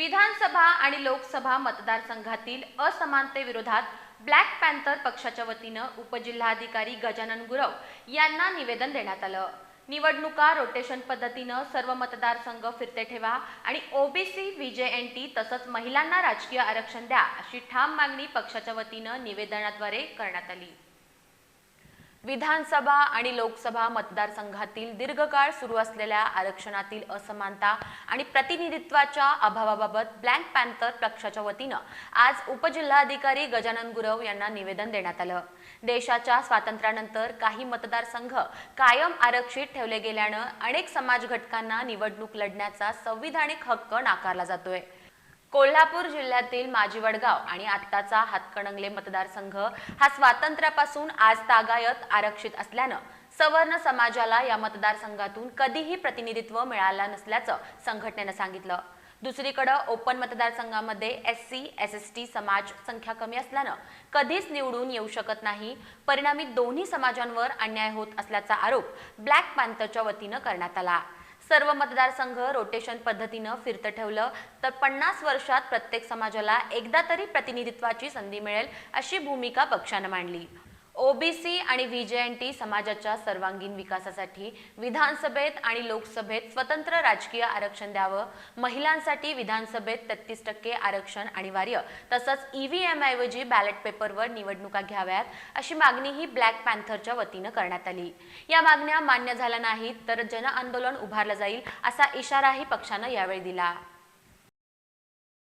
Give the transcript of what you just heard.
विधानसभा आणि लोकसभा मतदारसंघातील असमानतेविरोधात black panther पक्षाच्या वतीनं उपजिल्हाधिकारी गजानन गुरव यांना निवेदन देण्यात आलं. निवडणुका रोटेशन पद्धतीनं सर्व मतदारसंघ फिरते ठेवा आणि ओबीसी टी तसंच महिलांना राजकीय आरक्षण द्या अशी ठाम मागणी पक्षाच्या वतीनं निवेदनाद्वारे करण्यात आली. विधानसभा आणि लोकसभा मतदारसंघातील दीर्घकाळ सुरू असलेल्या आरक्षणातील असमानता आणि प्रतिनिधित्वाच्या अभावाबाबत ब्लॅक पॅन्थर पक्षाच्या वतीनं आज उपजिल्हाधिकारी गजानन गुरव यांना निवेदन देण्यात आलं. देशाच्या स्वातंत्र्यानंतर काही मतदारसंघ कायम आरक्षित ठेवले गेल्यानं अनेक समाज घटकांना निवडणूक लढण्याचा संविधानिक हक्क नाकारला जातोय. कोल्हापूर जिल्ह्यातील माजी वडगाव आणि आत्ताचा हातकणंगले मतदारसंघ हा स्वातंत्र्यापासून आज तागायत आरक्षित असल्यानं सवर्ण समाजाला या मतदारसंघातून कधीही प्रतिनिधित्व मिळालं नसल्याचं संघटनेनं सांगितलं. दुसरीकडं ओपन मतदारसंघामध्ये S C S S T समाज संख्या कमी असल्यानं कधीच निवडून येऊ शकत नाही. परिणामी दोन्ही समाजांवर अन्याय होत असल्याचा आरोप ब्लॅक पॅन्थरच्या वतीनं करण्यात आला. सर्व मतदारसंघ रोटेशन पद्धतीनं फिरतं ठेवलं. तर पन्नास वर्षात प्रत्येक समाजाला एकदा तरी प्रतिनिधित्वाची संधी मिळेल अशी भूमिका पक्षानं मांडली. ओबीसी आणि व्हीजेएनटी समाजाच्या सर्वांगीण विकासासाठी विधानसभेत आणि लोकसभेत स्वतंत्र राजकीय आरक्षण द्यावं. महिलांसाठी विधानसभेत तेहतीस टक्के आरक्षण अनिवार्य. तसंच ईव्हीएम ऐवजी बॅलेट पेपरवर निवडणुका घ्याव्यात अशी मागणीही ब्लॅक पॅन्थरच्या वतीनं करण्यात आली. या मागण्या मान्य झाल्या नाहीत तर जनआंदोलन उभारलं जाईल असा इशाराही पक्षानं यावेळी दिला.